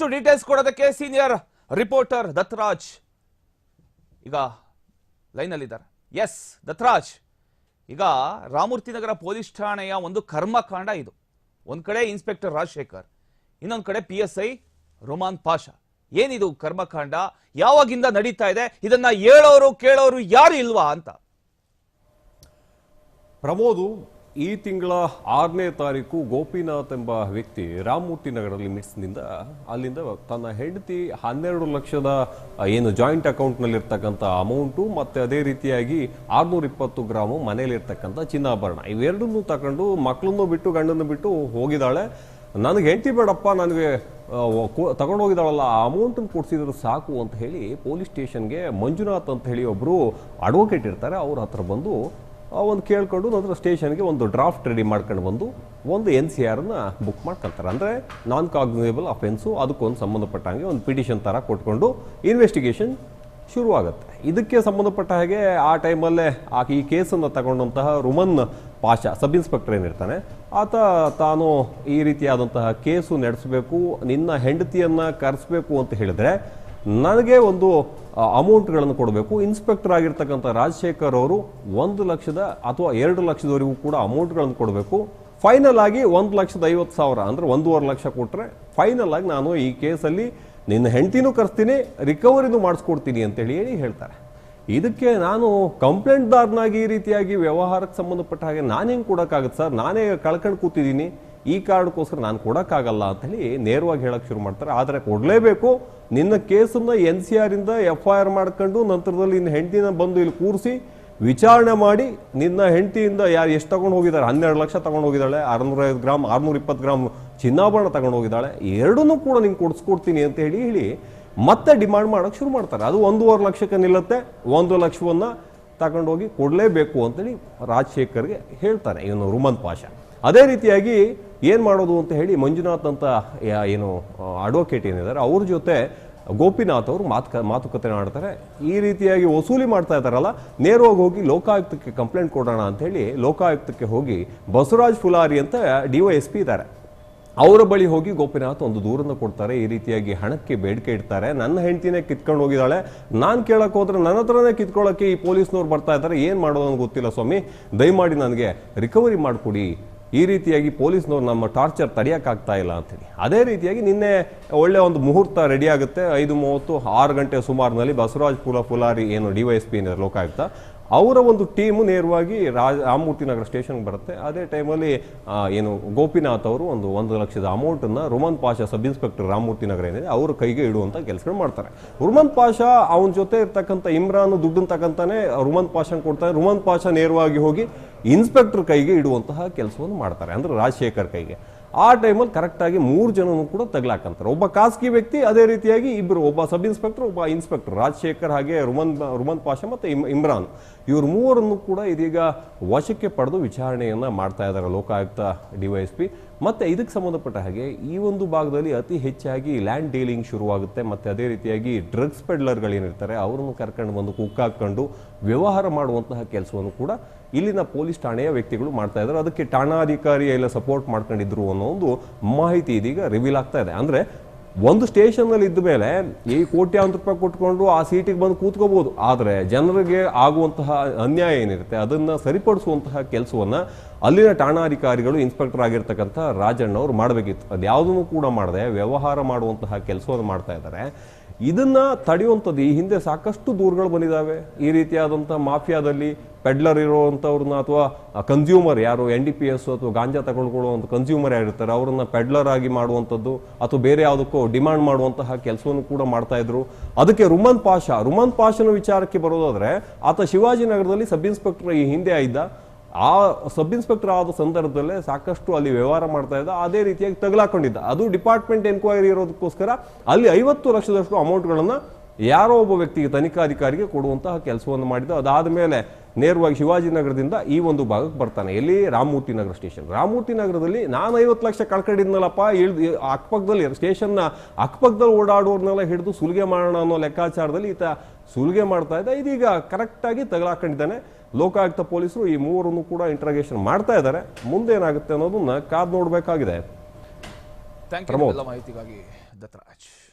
ಮತ್ತಷ್ಟು ಡೀಟೇಲ್ಸ್ ಕೊಡೋದಕ್ಕೆ senior reporter Dattaraj ಈಗ ಲೈನಲ್ಲಿದ್ದಾರೆ ಎಸ್ ದತ್ತರಾಜ್, ಈಗ ರಾಮೂರ್ತಿ ನಗರ ಪೊಲೀಸ್ ಠಾಣೆಯ ಒಂದು ಕರ್ಮಕಾಂಡ ಇದು. ಒಂದ್ ಕಡೆ ಇನ್ಸ್ಪೆಕ್ಟರ್ ರಾಜಶೇಖರ್, ಇನ್ನೊಂದ್ ಕಡೆ P S I Roman Pasha. ಏನಿದು ಕರ್ಮಕಾಂಡ? ಯಾವಾಗಿಂದ ನಡೀತಾ ಇದೆ? ಇದನ್ನ ಹೇಳೋರು ಕೇಳೋರು ಯಾರು ಇಲ್ವಾ ಅಂತ. ಪ್ರಮೋದು ಈ ತಿಂಗಳ ಆರನೇ ತಾರೀಕು ಗೋಪಿನಾಥ್ ಎಂಬ ವ್ಯಕ್ತಿ ರಾಮಮೂರ್ತಿ ನಗರ ಲಿಮಿಟ್ಸ್ನಿಂದ ಅಲ್ಲಿಂದ ತನ್ನ ಹೆಂಡತಿ ಹನ್ನೆರಡು ಲಕ್ಷದ ಏನು ಜಾಯಿಂಟ್ ಅಕೌಂಟ್ನಲ್ಲಿರ್ತಕ್ಕಂಥ ಅಮೌಂಟು ಮತ್ತು ಅದೇ ರೀತಿಯಾಗಿ ಆರುನೂರ ಇಪ್ಪತ್ತು ಗ್ರಾಮು ಮನೆಯಲ್ಲಿರ್ತಕ್ಕಂಥ ಚಿನ್ನಾಭರಣ. ಇವೆರಡನ್ನೂ ತಗೊಂಡು ಮಕ್ಕಳನ್ನು ಬಿಟ್ಟು ಗಂಡನ್ನು ಬಿಟ್ಟು ಹೋಗಿದ್ದಾಳೆ. ನನಗೆ ಹೆಂಡತಿ ಬೇಡಪ್ಪ, ನನಗೆ ತಗೊಂಡು ಹೋಗಿದ್ದಾಳಲ್ಲ, ಆ ಅಮೌಂಟನ್ನು ಕೊಡಿಸಿದ್ರೆ ಸಾಕು ಅಂತ ಹೇಳಿ ಪೊಲೀಸ್ ಸ್ಟೇಷನ್ಗೆ ಮಂಜುನಾಥ್ ಅಂತ ಹೇಳಿ ಒಬ್ಬರು ಅಡ್ವೊಕೇಟ್ ಇರ್ತಾರೆ. ಅವ್ರ ಹತ್ರ ಬಂದು ಒಂದು ಕೇಳಿಕೊಂಡು ನಂತರ ಸ್ಟೇಷನ್ಗೆ ಒಂದು ಡ್ರಾಫ್ಟ್ ರೆಡಿ ಮಾಡ್ಕೊಂಡು ಬಂದು ಒಂದು ಎನ್ ಸಿ ಆರ್ನ ಬುಕ್ ಮಾಡ್ಕೊಳ್ತಾರೆ. ಅಂದರೆ ನಾನ್ ಕಾಗ್ನೇಬಲ್ ಅಫೆನ್ಸು ಅದಕ್ಕೊಂದು ಸಂಬಂಧಪಟ್ಟಂಗೆ ಒಂದು ಪಿಟಿಷನ್ ಥರ ಕೊಟ್ಕೊಂಡು ಇನ್ವೆಸ್ಟಿಗೇಷನ್ ಶುರುವಾಗುತ್ತೆ. ಇದಕ್ಕೆ ಸಂಬಂಧಪಟ್ಟ ಹಾಗೆ ಆ ಟೈಮಲ್ಲೇ ಆ ಈ ಕೇಸನ್ನು ತಗೊಂಡಂತಹ ರುಮನ್ ಪಾಷ, ಸಬ್ ಇನ್ಸ್ಪೆಕ್ಟರ್ ಏನಿರ್ತಾನೆ, ಆತ ತಾನು ಈ ರೀತಿಯಾದಂತಹ ಕೇಸು ನಡೆಸಬೇಕು, ನಿನ್ನ ಹೆಂಡತಿಯನ್ನು ಕರೆಸಬೇಕು ಅಂತ ಹೇಳಿದ್ರೆ ನನಗೆ ಒಂದು ಅಮೌಂಟ್ಗಳನ್ನು ಕೊಡಬೇಕು. ಇನ್ಸ್ಪೆಕ್ಟರ್ ಆಗಿರ್ತಕ್ಕಂಥ ರಾಜಶೇಖರ್ ಅವರು ಒಂದು ಲಕ್ಷದ ಅಥವಾ ಎರಡು ಲಕ್ಷದವರೆಗೂ ಕೂಡ ಅಮೌಂಟ್ಗಳನ್ನು ಕೊಡಬೇಕು. ಫೈನಲ್ ಆಗಿ ಒಂದು ಲಕ್ಷದ ಐವತ್ತು ಸಾವಿರ, ಅಂದರೆ ಒಂದೂವರೆ ಲಕ್ಷ ಕೊಟ್ಟರೆ ಫೈನಲ್ ಆಗಿ ನಾನು ಈ ಕೇಸಲ್ಲಿ ನಿನ್ನ ಹೆಂಡ್ತಿನೂ ಕರೆಸ್ತೀನಿ, ರಿಕವರಿನೂ ಮಾಡಿಸ್ಕೊಡ್ತೀನಿ ಅಂತೇಳಿ ಹೇಳಿ ಹೇಳ್ತಾರೆ. ಇದಕ್ಕೆ ನಾನು ಕಂಪ್ಲೇಂಟ್ದಾರನಾಗಿ ಈ ರೀತಿಯಾಗಿ ವ್ಯವಹಾರಕ್ಕೆ ಸಂಬಂಧಪಟ್ಟ ಹಾಗೆ ನಾನು ಹೆಂಗೆ ಕೊಡೋಕ್ಕಾಗತ್ತೆ ಸರ್? ನಾನೇ ಕಳ್ಕೊಂಡು ಕೂತಿದ್ದೀನಿ. ಈ ಕಾರಣಕ್ಕೋಸ್ಕರ ನಾನು ಕೊಡೋಕ್ಕಾಗಲ್ಲ ಅಂತ ಹೇಳಿ ನೇರವಾಗಿ ಹೇಳಕ್ಕೆ ಶುರು ಮಾಡ್ತಾರೆ. ಆದರೆ ಕೊಡಲೇಬೇಕು. ನಿನ್ನ ಕೇಸನ್ನು ಎನ್ ಸಿ ಆರ್ ಇಂದ ಎಫ್ ಐ ಆರ್ ಮಾಡ್ಕೊಂಡು ನಂತರದಲ್ಲಿ ನಿನ್ನ ಹೆಂಡತಿನ ಬಂದು ಇಲ್ಲಿ ಕೂರಿಸಿ ವಿಚಾರಣೆ ಮಾಡಿ ನಿನ್ನ ಹೆಂಡತಿಯಿಂದ ಯಾರು ಎಷ್ಟು ತಗೊಂಡು ಹೋಗಿದ್ದಾರೆ ಹನ್ನೆರಡು ಲಕ್ಷ ತಗೊಂಡು ಹೋಗಿದ್ದಾಳೆ ಐದು ಗ್ರಾಮ್ ಆರುನೂರ ಇಪ್ಪತ್ತು ಗ್ರಾಮ್ ಚಿನ್ನಾಭರಣ ತಗೊಂಡು ಹೋಗಿದ್ದಾಳೆ ಎರಡನ್ನೂ ಕೂಡ ನಿಂಗೆ ಕೊಡಿಸ್ಕೊಡ್ತೀನಿ ಅಂತ ಹೇಳಿ ಹೇಳಿ ಮತ್ತೆ ಡಿಮಾಂಡ್ ಮಾಡೋಕೆ ಶುರು ಮಾಡ್ತಾರೆ. ಅದು ಒಂದೂವರೆ ಲಕ್ಷಕ್ಕೆ ನಿಲ್ಲುತ್ತೆ. ಒಂದು ಲಕ್ಷವನ್ನು ತಗೊಂಡೋಗಿ ಕೊಡಲೇಬೇಕು ಅಂತೇಳಿ ರಾಜಶೇಖರ್ಗೆ ಹೇಳ್ತಾರೆ ಇವನು ರುಮನ್ ಪಾಷ. ಅದೇ ರೀತಿಯಾಗಿ ಏನು ಮಾಡೋದು ಅಂತ ಹೇಳಿ ಮಂಜುನಾಥ್ ಅಂತ ಏನು ಅಡ್ವೊಕೇಟ್ ಏನಿದ್ದಾರೆ, ಅವ್ರ ಜೊತೆ ಗೋಪಿನಾಥ್ ಅವರು ಮಾತುಕ, ಮಾತುಕತೆ ಮಾಡ್ತಾರೆ. ಈ ರೀತಿಯಾಗಿ ವಸೂಲಿ ಮಾಡ್ತಾ ಇದ್ದಾರಲ್ಲ, ನೇರವಾಗಿ ಹೋಗಿ ಲೋಕಾಯುಕ್ತಕ್ಕೆ ಕಂಪ್ಲೇಂಟ್ ಕೊಡೋಣ ಅಂತ ಹೇಳಿ ಲೋಕಾಯುಕ್ತಕ್ಕೆ ಹೋಗಿ ಬಸವರಾಜ್ ಫುಲಾರಿ ಅಂತ ಡಿ ವೈ ಎಸ್ ಪಿ ಇದ್ದಾರೆ. ಅವರ ಬಳಿ ಹೋಗಿ ಗೋಪಿನಾಥ್ ಒಂದು ದೂರನ್ನು ಕೊಡ್ತಾರೆ, ಈ ರೀತಿಯಾಗಿ ಹಣಕ್ಕೆ ಬೇಡಿಕೆ ಇಡ್ತಾರೆ. ನನ್ನ ಹೆಂಡತಿನೇ ಕಿತ್ಕೊಂಡು ಹೋಗಿದ್ದಾಳೆ. ನಾನು ಕೇಳಕ್ಕೆ ಹೋದ್ರೆ ನನ್ನ ಹತ್ರನೇ ಕಿತ್ಕೊಳ್ಳೋಕ್ಕೆ ಈ ಪೊಲೀಸ್ನವ್ರು ಬರ್ತಾ ಇದ್ದಾರೆ. ಏನು ಮಾಡೋದು ಅಂತ ಗೊತ್ತಿಲ್ಲ ಸ್ವಾಮಿ. ದಯಮಾಡಿ ನನಗೆ ರಿಕವರಿ ಮಾಡಿಕೊಡಿ. ಈ ರೀತಿಯಾಗಿ ಪೊಲೀಸ್ನವ್ರು ನಮ್ಮ ಟಾರ್ಚರ್ ತಡೆಯೋಕ್ಕಾಗ್ತಾ ಇಲ್ಲ ಅಂತೇಳಿ ಅದೇ ರೀತಿಯಾಗಿ ನಿನ್ನೆ ಒಳ್ಳೆ ಒಂದು ಮುಹೂರ್ತ ರೆಡಿ ಆಗುತ್ತೆ. ಐದು ಮೂವತ್ತು, ಆರು ಗಂಟೆ ಸುಮಾರಿನಲ್ಲಿ ಬಸವರಾಜ್ ಪುಲ ಪುಲಾರಿ, ಏನು ಡಿ ವೈ ಪಿ ಲೋಕಾಯುಕ್ತ ಅವರ ಒಂದು ಟೀಮು ನೇರವಾಗಿ ರಾಮಮೂರ್ತಿ ನಗರ ಸ್ಟೇಷನ್ಗೆ ಬರುತ್ತೆ. ಅದೇ ಟೈಮಲ್ಲಿ ಏನು ಗೋಪಿನಾಥ್ ಅವರು ಒಂದು ಒಂದು ಲಕ್ಷದ ಅಮೌಂಟನ್ನು ರುಮನ್ ಪಾಷಾ ಸಬ್ ಇನ್ಸ್ಪೆಕ್ಟರ್ ರಾಮಮೂರ್ತಿ ನಗರ ಏನಿದೆ, ಅವರು ಕೈಗೆ ಇಡುವಂಥ ಕೆಲಸಗಳು ಮಾಡ್ತಾರೆ. ರುಮನ್ ಪಾಷಾ ಅವನ ಜೊತೆ ಇರ್ತಕ್ಕಂಥ ಇಮ್ರಾನ್ ದುಡ್ಡನ್ನು ತಕ್ಕಂತಾನೆ ರುಮನ್ ಪಾಷನ್ ಕೊಡ್ತಾರೆ. ರುಮನ್ ಪಾಷಾ ನೇರವಾಗಿ ಹೋಗಿ ಇನ್ಸ್ಪೆಕ್ಟರ್ ಕೈಗೆ ಇಡುವಂತಹ ಕೆಲಸವನ್ನು ಮಾಡ್ತಾರೆ. ಅಂದ್ರೆ ರಾಜಶೇಖರ್ ಕೈಗೆ. ಆ ಟೈಮಲ್ಲಿ ಕರೆಕ್ಟಾಗಿ ಮೂರು ಜನನು ಕೂಡ ತಗ್ಲಾಕಂತಾರೆ. ಒಬ್ಬ ಖಾಸಗಿ ವ್ಯಕ್ತಿ ಅದೇ ರೀತಿಯಾಗಿ ಇಬ್ಬರು ಒಬ್ಬ ಸಬ್ ಇನ್ಸ್ಪೆಕ್ಟರ್, ಒಬ್ಬ ಇನ್ಸ್ಪೆಕ್ಟರ್. ರಾಜಶೇಖರ್ ಹಾಗೆ ರುಮನ್ ರುಮನ್ ಪಾಷ ಮತ್ತು ಇಮ್, ಇಮ್ರಾನ್. ಇವರು ಮೂವರನ್ನು ಕೂಡ ಇದೀಗ ವಶಕ್ಕೆ ಪಡೆದು ವಿಚಾರಣೆಯನ್ನು ಮಾಡ್ತಾ ಇದ್ದಾರೆ ಲೋಕಾಯುಕ್ತ ಡಿವೈಎಸ್ಪಿ ಮತ್ತು ಇದಕ್ಕೆ ಸಂಬಂಧಪಟ್ಟ ಹಾಗೆ ಈ ಒಂದು ಭಾಗದಲ್ಲಿ ಅತಿ ಹೆಚ್ಚಾಗಿ ಲ್ಯಾಂಡ್ ಡೀಲಿಂಗ್ ಶುರುವಾಗುತ್ತೆ. ಮತ್ತು ಅದೇ ರೀತಿಯಾಗಿ ಡ್ರಗ್ಸ್ ಪೆಡ್ಲರ್ಗಳೇನಿರ್ತಾರೆ ಅವರನ್ನು ಕರ್ಕೊಂಡು ಬಂದು ಕುಕ್ಕಾಕೊಂಡು ವ್ಯವಹಾರ ಮಾಡುವಂತಹ ಕೆಲಸವನ್ನು ಕೂಡ ಇಲ್ಲಿನ ಪೊಲೀಸ್ ಠಾಣೆಯ ವ್ಯಕ್ತಿಗಳು ಮಾಡ್ತಾ ಇದ್ದಾರೆ. ಅದಕ್ಕೆ ಠಾಣಾಧಿಕಾರಿ ಎಲ್ಲ ಸಪೋರ್ಟ್ ಮಾಡ್ಕೊಂಡಿದ್ರು ಅನ್ನೋ ಒಂದು ಮಾಹಿತಿ ಇದೀಗ ರಿವೀಲ್ ಆಗ್ತಾ ಇದೆ. ಅಂದ್ರೆ ಒಂದು ಸ್ಟೇಷನ್ನಲ್ಲಿ ಇದ್ದ ಮೇಲೆ ಈ ಕೋಟ್ಯಾಂತರ ರೂಪಾಯಿ ಕೊಟ್ಕೊಂಡು ಆ ಸೀಟಿಗೆ ಬಂದು ಕೂತ್ಕೋಬಹುದು ಆದರೆ ಜನರಿಗೆ ಆಗುವಂತಹ ಅನ್ಯಾಯ ಏನಿರುತ್ತೆ, ಅದನ್ನ ಸರಿಪಡಿಸುವಂತಹ ಕೆಲಸವನ್ನ ಅಲ್ಲಿನ ಠಾಣಾಧಿಕಾರಿಗಳು ಇನ್ಸ್ಪೆಕ್ಟರ್ ಆಗಿರ್ತಕ್ಕಂಥ ರಾಜಣ್ಣ ಅವರು ಮಾಡಬೇಕಿತ್ತು. ಅದ್ಯಾವುದನ್ನು ಕೂಡ ಮಾಡದೆ, ವ್ಯವಹಾರ ಮಾಡುವಂತಹ ಕೆಲಸವನ್ನು ಮಾಡ್ತಾ ಇದ್ದಾರೆ. ಇದನ್ನ ತಡೆಯುವಂಥದ್ದು ಈ ಹಿಂದೆ ಸಾಕಷ್ಟು ದೂರುಗಳು ಬಂದಿದ್ದಾವೆ. ಈ ರೀತಿಯಾದಂಥ ಮಾಫಿಯಾದಲ್ಲಿ ಪೆಡ್ಲರ್ ಇರುವಂಥವ್ರನ್ನ ಅಥವಾ ಕನ್ಸ್ಯೂಮರ್ ಯಾರು ಎನ್ ಡಿ ಪಿ ಎಸ್ ಅಥವಾ ಗಾಂಜಾ ತಗೊಳ್ಕೊಳ್ಳುವಂಥ ಕನ್ಸ್ಯೂಮರ್ ಯಾರಿರ್ತಾರೆ, ಅವರನ್ನು ಪೆಡ್ಲರ್ ಆಗಿ ಮಾಡುವಂಥದ್ದು ಅಥವಾ ಬೇರೆ ಯಾವುದಕ್ಕೋ ಡಿಮಾಂಡ್ ಮಾಡುವಂತಹ ಕೆಲಸವನ್ನು ಕೂಡ ಮಾಡ್ತಾ ಇದ್ರು. ಅದಕ್ಕೆ ರುಮನ್ ಪಾಷಾ, ರುಮನ್ ಪಾಷನ ವಿಚಾರಕ್ಕೆ ಬರೋದಾದರೆ, ಆತ ಶಿವಾಜಿನಗರದಲ್ಲಿ ಸಬ್ ಇನ್ಸ್ಪೆಕ್ಟರ್ ಈ ಹಿಂದೆ ಇದ್ದ. ಆ ಸಬ್ ಇನ್ಸ್ಪೆಕ್ಟರ್ ಆದ ಸಂದರ್ಭದಲ್ಲೇ ಸಾಕಷ್ಟು ಅಲ್ಲಿ ವ್ಯವಹಾರ ಮಾಡ್ತಾ ಇದ್ದ. ಅದೇ ರೀತಿಯಾಗಿ ತಗಲಾಕೊಂಡಿದ್ದ. ಅದು ಡಿಪಾರ್ಟ್ಮೆಂಟ್ ಎನ್ಕ್ವೈರಿ ಇರೋದಕ್ಕೋಸ್ಕರ ಅಲ್ಲಿ ಐವತ್ತು ಲಕ್ಷದಷ್ಟು ಅಮೌಂಟ್ಗಳನ್ನ ಯಾರೋ ಒಬ್ಬ ವ್ಯಕ್ತಿಗೆ ತನಿಖಾಧಿಕಾರಿಗೆ ಕೊಡುವಂತಹ ಕೆಲಸವನ್ನು ಮಾಡಿದ್ದು ಅದಾದ ಮೇಲೆ ನೇರವಾಗಿ ಶಿವಾಜಿನಗರದಿಂದ ಈ ಒಂದು ಭಾಗಕ್ಕೆ ಬರ್ತಾನೆ. ಎಲ್ಲಿ? ರಾಮಮೂರ್ತಿ ನಗರ ಸ್ಟೇಷನ್. ರಾಮಮೂರ್ತಿ ನಗರದಲ್ಲಿ ನಾನು ಐವತ್ತು ಲಕ್ಷ ಕಳ್ಕೊಂಡಿದ್ನಲ್ಲಪ್ಪ ಇಳಿದು ಅಕ್ಕಪಕ್ಕದಲ್ಲಿ ಸ್ಟೇಷನ್ನ ಅಕ್ಕಪಕ್ಕದಲ್ಲಿ ಓಡಾಡೋರ್ನೆಲ್ಲ ಹಿಡಿದು ಸುಲಿಗೆ ಮಾಡೋಣ ಅನ್ನೋ ಲೆಕ್ಕಾಚಾರದಲ್ಲಿ ಈತ ಸುಲಿಗೆ ಮಾಡ್ತಾ ಇದ್ದ. ಇದೀಗ ಕರೆಕ್ಟಾಗಿ ತಗಲಾಕೊಂಡಿದ್ದಾನೆ. ಲೋಕಾಯುಕ್ತ ಪೊಲೀಸರು ಈ ಮೂವರನ್ನು ಕೂಡ ಇಂಟ್ರಾಗೇಷನ್ ಮಾಡ್ತಾ ಇದ್ದಾರೆ. ಮುಂದೆ ಏನಾಗುತ್ತೆ ಅನ್ನೋದನ್ನ ಕಾದ್ ನೋಡಬೇಕಾಗಿದೆ. ಮಾಹಿತಿಗಾಗಿ ದತ್ತರಾಜ್.